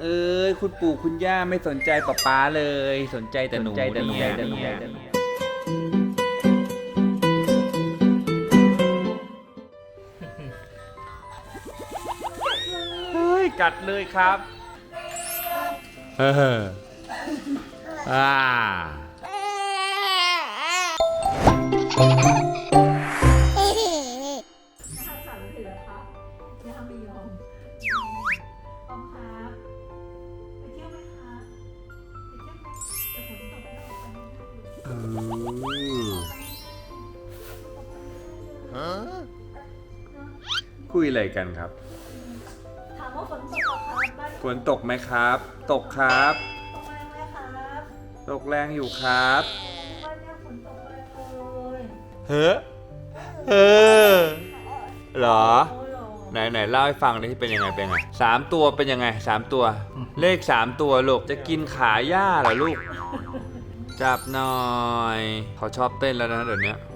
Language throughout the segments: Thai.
เอ้ยคุณปู่คุณย่าไม่สนใจป๊าป๊าเลย สนใจแต่หนูเนี่ยเฮ้ยกัดเลยครับเอออ่า คุยอะไรกันครับ ถามว่าฝนตกเหรอครับบ้านฝนตกไหมครับ ตกครับ ตกแรงไหมครับตกแรงอยู่ครับ บ้านเนี่ยฝนตกแรงเลยเฮ้อเออเหรอ โอ้โหไหนไหนเล่าให้ฟังดิที่เป็นยังไงเป็นยังไงสามตัวเป็นยังไงสามตัว เลขสามตัวลูกจะกินขาหญ้าเหรอลูก จับหน่อย เขาชอบเต้นแล้วนะเดี๋ยวนี้โอ้ใช่ดูสิ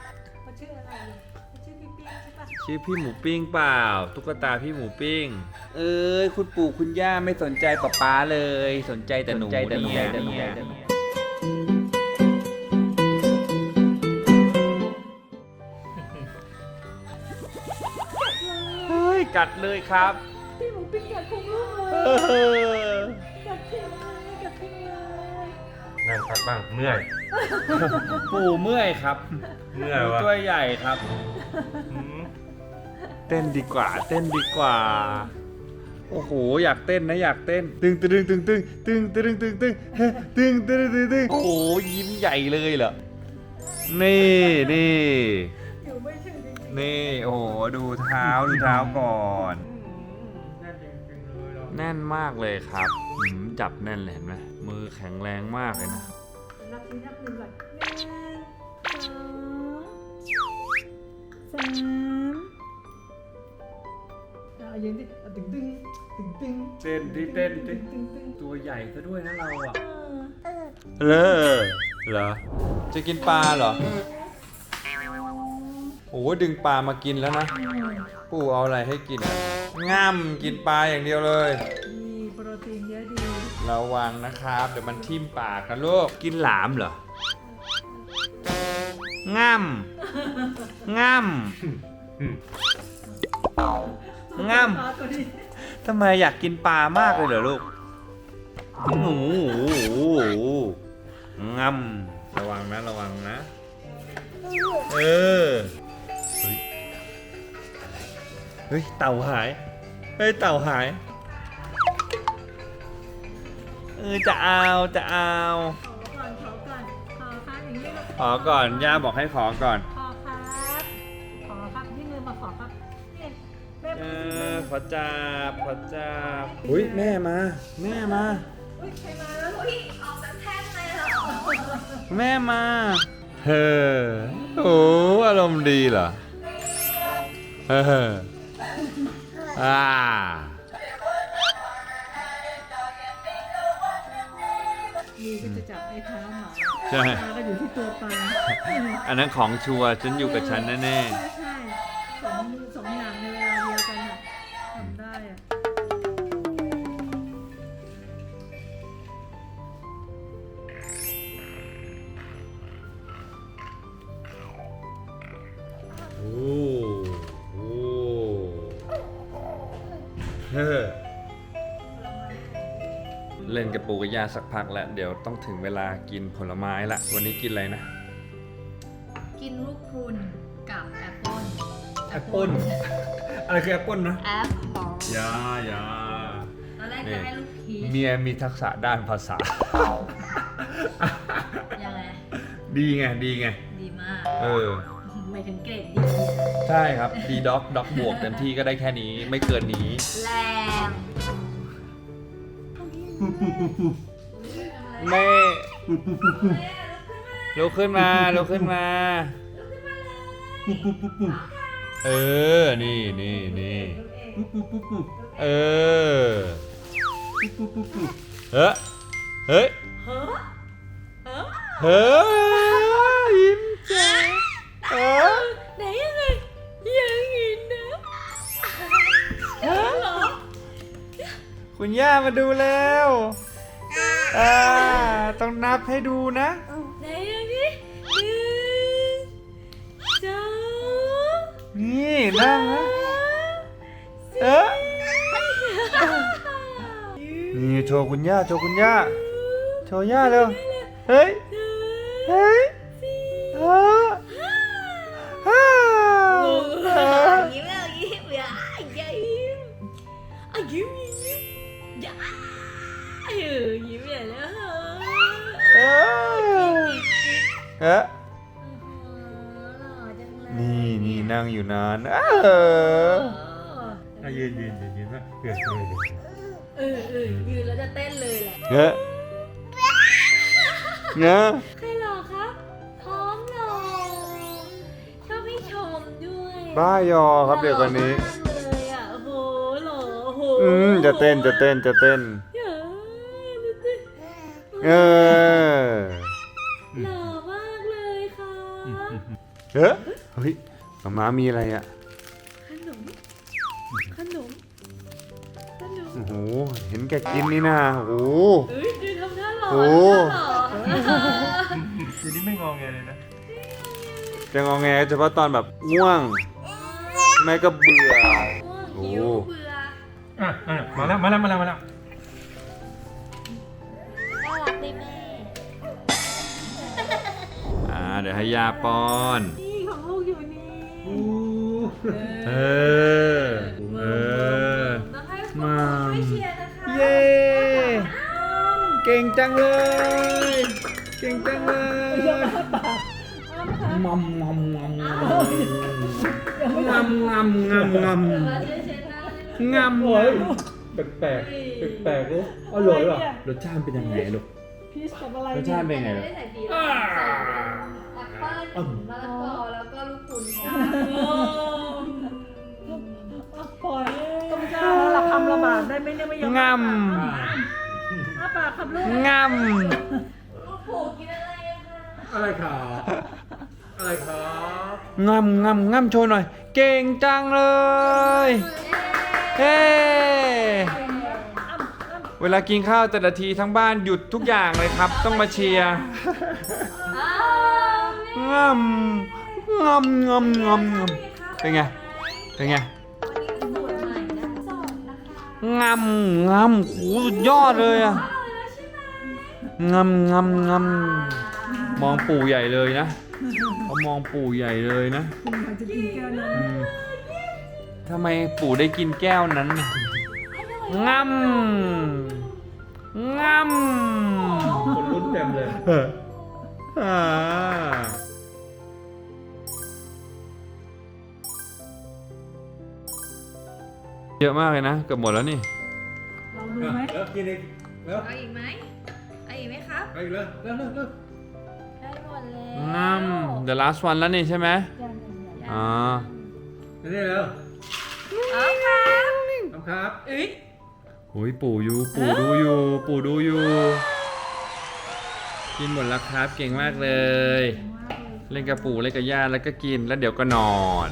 ช่ปะชื่อพี่หมูปิ้งเปล่า ตุ๊กตาพี่หมูปิ้ง เอ้ยคุณปู่คุณย่าไม่สนใจป๊าป๊าเลย สนใจแต่หนูเนี่ยเฮ้ยกัดเลยครับพี่หมูปิ๊กกัดพุงลูกเลเอยอกัดทิ้งเลยกัดทิ้งเลยนั่งพักบ้างเมื่อย ปู่เมื่อยครับเมื่อยวะตัวใหญ่ครับ อืม เต้นดีกว่า เต้นดีกว่า โอ้โห อยากเต้นนะอยากเต้น ตึงตึงตึงตึงตึงตึงตึงตึงเฮ้ตึงตึงตึงตึงโอ้โหยิ้มใหญ่เลยเหรอ นี่นี่อยู่ไม่ถึงจริงๆนี่ โอ้โห ดูเท้าดูเท้าก่อนแน่นจริงๆเลยเหรอแน่นมากเลยครับหืมจับแน่นเลยเห็นไหมมือแข็งแรงมากเลยนะ นับทีนับหนึ่งก่อนหนึ่งสองสาม เอายืนดิเอาตึงตึงตึงตึงเต้นที่เต้นตึที่งตึงตึงตัวใหญ่ซะด้วยนะเราอะเออเลอเหรอ จะกินปลาเหรอ โอ้โหดึงปลามากินแล้วนะ ปู่เอาอะไรให้กินอะง่ำกินปลาอย่างเดียวเลย มีโปรตีนเยอะดีระวังนะครับ เดี๋ยวมันทิ่มปากนะลูก กินหลามเหรอ ง่ำง่ำง่ปลาตั วนี้ำทำไมอยากกินปลามากเลยเหรอลูกโอ้โหง่ำระวังนะระวังนะ เออ เฮ้ยเฮ้ยเต่าหาย เฮ้ยเต่าหาย เออจะเอาจะเอา ขอก่อน ขอก่อน ขอครับอย่างนี้ขอก่อน ย่าบอกให้ขอก่อน ขอจับขอจับอุ้ยแม่มา แม่มา อุ้ยใครมาแล้วอุ้ยออกจากแท่นเลยเหรอแม่มาเฮ้อโอ้อารมณ์ดีเหรอเฮ้ออ่ามือก็จะจับไอ้เท้าหมาใช่ ตาก็อยู่ที่ตัวปลาอันนั้นของชัวร์ฉันอยู่กับฉันแน่ใเฮ้อเล่นกับปูกับยาสักพักแล้ว เดี๋ยวต้องถึงเวลากินผลไม้ละ วันนี้กินอะไรนะ กินลูกพรุนกับแอปเปิ้ลแอปเปิ้ลอะไรคือแอปเปิ้ลนะแอปเปิ้ลยายาตอนแรกนี่จะให้ลูกพีชเมียมีทักษะด้านภาษา ยังไง ดีไง ดีไง ดีมาก เออ ไม่ถึงเกรดดีใช่ครับดีด็อกด็อกบวกเต็มที่ก็ได้แค่นี้ไม่เกินนี้ แรงแม่ลุกขึ้นมาลุกขึ้นมา เออ นี่นี่นี่เออ เฮ้ย เฮ้ย เฮ้อเฮ้อเฮ้ยยิ้ม คุณย่ามาดูแล้วอ่าต้องนับให้ดูนะ ไหนยังนี่หนึ่งสองนี่นั่งนะ เออนี่โชว์คุณย่าโชว์คุณย่าโชว์ย่าเร็ว เฮ้ย เฮ้ย อย่าเออยิ้มใหญ่แล้วเออเอ๊ะหล่อจังเลยนี่นี่นั่งอยู่นานเอออะยืนยืนยืนยืนว่าเปลี่ยนเลยเลยเออเออยืนแล้วจะเต้นเลยแหละเงี้ยเงี้ยใครหล่อครับพร้อมหล่อชอบให้ชมด้วย บ้ายอครับเด็กคนนี้ อ้โหอืมจะเต้นจะเต้นจะเต้นเดี๋ยวดูสิเออหล่อมากเลยค่ะเฮ้ยเฮ้ยมาม้ามีอะไรอะขนมขนมขนมโอ้โหเห็นแกกินนี่นะโอ้โห เอ้ยดูทำท่าหล่อโอ้ ทำท่าหล่อเดี๋ยวนี้ไม่งองแงเลยนะ จะงอแงเฉพาะตอนแบบง่วง ไม่ก็เบื่อ โอ้หิวเบื่อ อะอะมาแล้วมาแล้วมาแล้วมาแล้วน่ารักไหมแม่อ่าเดี๋ยวให้ยาป้อน นี่ของลูกอยู่นี่เออ เออต้องให้มาช่วยเชียร์นะคะเย้เก่งจังเลย เก่งจังเลยงำงำงำงำงำงำงำงมาช่วยเชียร์ นะำงำโอ้ยแปลกแปลกแปลกๆลูกอร่อยว่ะรสชาติเป็นยังไงลูก พีชกับอะไรรสชาติเป็นยังไงไม่ลูกได้ใส่สีใส่แอปเปิ้ลมะละกอแล้วก็ลูกคุณค่ะปล่อยต้มจ้าแล้วละคำละบาทได้ไหมเนี่ยไม่ยอมงอ้าปากครับลูกำงลูกผูกกินอะไรอะคะอะไรครับอะไรครับำงำงำงำโชว์หน่อย เก่งจังเลย เฮ้เวลากินข้าวแต่ละทีทั้งบ้านหยุดทุกอย่างเลยครับ ต้องมาเชียร์อ้าวงำงำงำงำงำเป็นไงเป็นไงวันนี้เป็นสูตรใหม่นะสอนนะคะงำงำโหสุดยอดเลยอะอร่อยแล้วใช่ไหมงำงำงำมองปู่ใหญ่เลยนะเขามองปู่ใหญ่เลยนะคุณอยากจะกินแก้วน้อืม ทำไมปู่ได้กินแก้วนั้นน่ะงำงำคนลุ้นเต็มเลยอ่าเยอะมากเลยนะเกือบหมดแล้วนี่ำลองดูไหมแล้วกินอีกแล้วเอาอีกไหมเอาอีกไหมครับ ไปอีกแล้วแล้วแล้วแล้วได้หมดแล้วงำ the last one แล้วนี่ใช่ไหมอ๋อนี่แล้ว เอาครับน้ำครับเอ้ยโอ้ยปู่อยู่ ปู่ดูอยู่ ปู่ดูอยู่กินหมดแล้วครับเก่งมากเลย เล่นกับปู่เล่นกับย่าแล้วก็กินแล้วเดี๋ยวก็นอน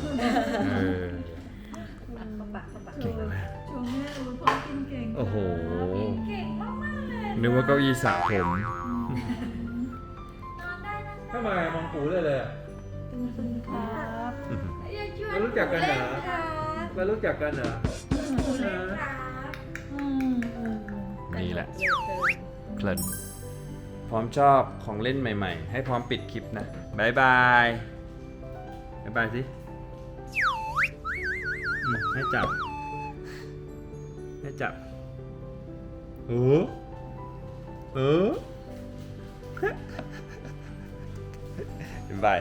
เออเก่งมากชมแม่ดูพ่อกินเก่งโอ้โหเก่งมากๆเลยนึกว่าเก้าอี้สระผมนอนได้นะทำไมมองปูได้เลยอะตึงๆครับอย่าชวนแล้วรู้จักกันเหรอล่ครับ แล้วรู้จักกันเหรอปูเล่นครับอืมเออนี่แหละเยอะเกิน เพลินพร้อมชอบของเล่นใหม่ ๆ ให้พร้อมปิดคลิปนะบายบายบายบายสิอืมให้จับ ให้จับเออเออบ๊ายบาย